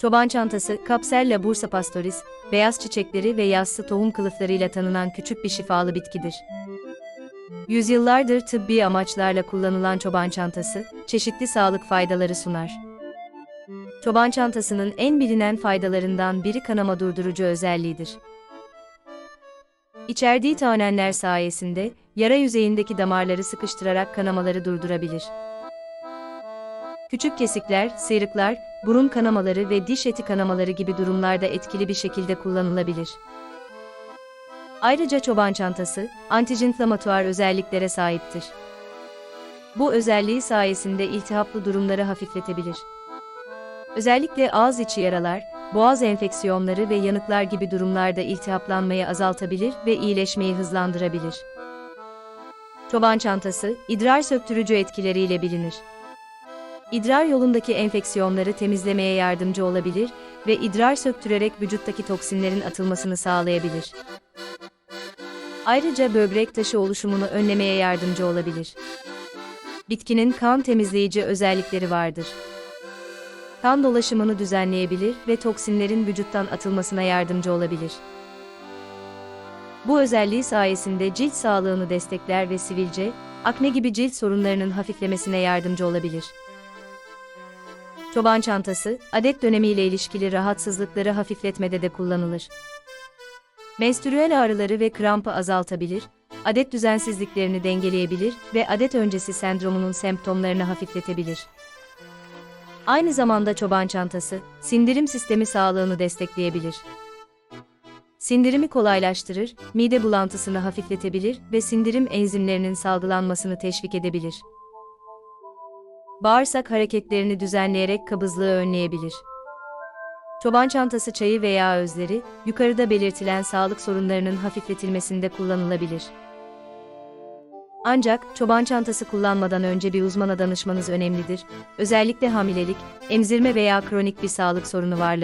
Çoban çantası, Capsella bursa pastoris, beyaz çiçekleri ve yassı tohum kılıflarıyla tanınan küçük bir şifalı bitkidir. Yüzyıllardır tıbbi amaçlarla kullanılan çoban çantası, çeşitli sağlık faydaları sunar. Çoban çantasının en bilinen faydalarından biri kanama durdurucu özelliğidir. İçerdiği tanenler sayesinde yara yüzeyindeki damarları sıkıştırarak kanamaları durdurabilir. Küçük kesikler, sıyrıklar, burun kanamaları ve diş eti kanamaları gibi durumlarda etkili bir şekilde kullanılabilir. Ayrıca çoban çantası, antijinflamatuar özelliklere sahiptir. Bu özelliği sayesinde iltihaplı durumları hafifletebilir. Özellikle ağız içi yaralar, boğaz enfeksiyonları ve yanıklar gibi durumlarda iltihaplanmayı azaltabilir ve iyileşmeyi hızlandırabilir. Çoban çantası, idrar söktürücü etkileriyle bilinir. İdrar yolundaki enfeksiyonları temizlemeye yardımcı olabilir ve idrar söktürerek vücuttaki toksinlerin atılmasını sağlayabilir. Ayrıca böbrek taşı oluşumunu önlemeye yardımcı olabilir. Bitkinin kan temizleyici özellikleri vardır. Kan dolaşımını düzenleyebilir ve toksinlerin vücuttan atılmasına yardımcı olabilir. Bu özelliği sayesinde cilt sağlığını destekler ve sivilce, akne gibi cilt sorunlarının hafiflemesine yardımcı olabilir. Çoban çantası, adet dönemiyle ilişkili rahatsızlıkları hafifletmede de kullanılır. Menstrüel ağrıları ve krampı azaltabilir, adet düzensizliklerini dengeleyebilir ve adet öncesi sendromunun semptomlarını hafifletebilir. Aynı zamanda çoban çantası, sindirim sistemi sağlığını destekleyebilir. Sindirimi kolaylaştırır, mide bulantısını hafifletebilir ve sindirim enzimlerinin salgılanmasını teşvik edebilir. Bağırsak hareketlerini düzenleyerek kabızlığı önleyebilir. Çoban çantası çayı veya özleri, yukarıda belirtilen sağlık sorunlarının hafifletilmesinde kullanılabilir. Ancak çoban çantası kullanmadan önce bir uzmana danışmanız önemlidir. Özellikle hamilelik, emzirme veya kronik bir sağlık sorunu varlığı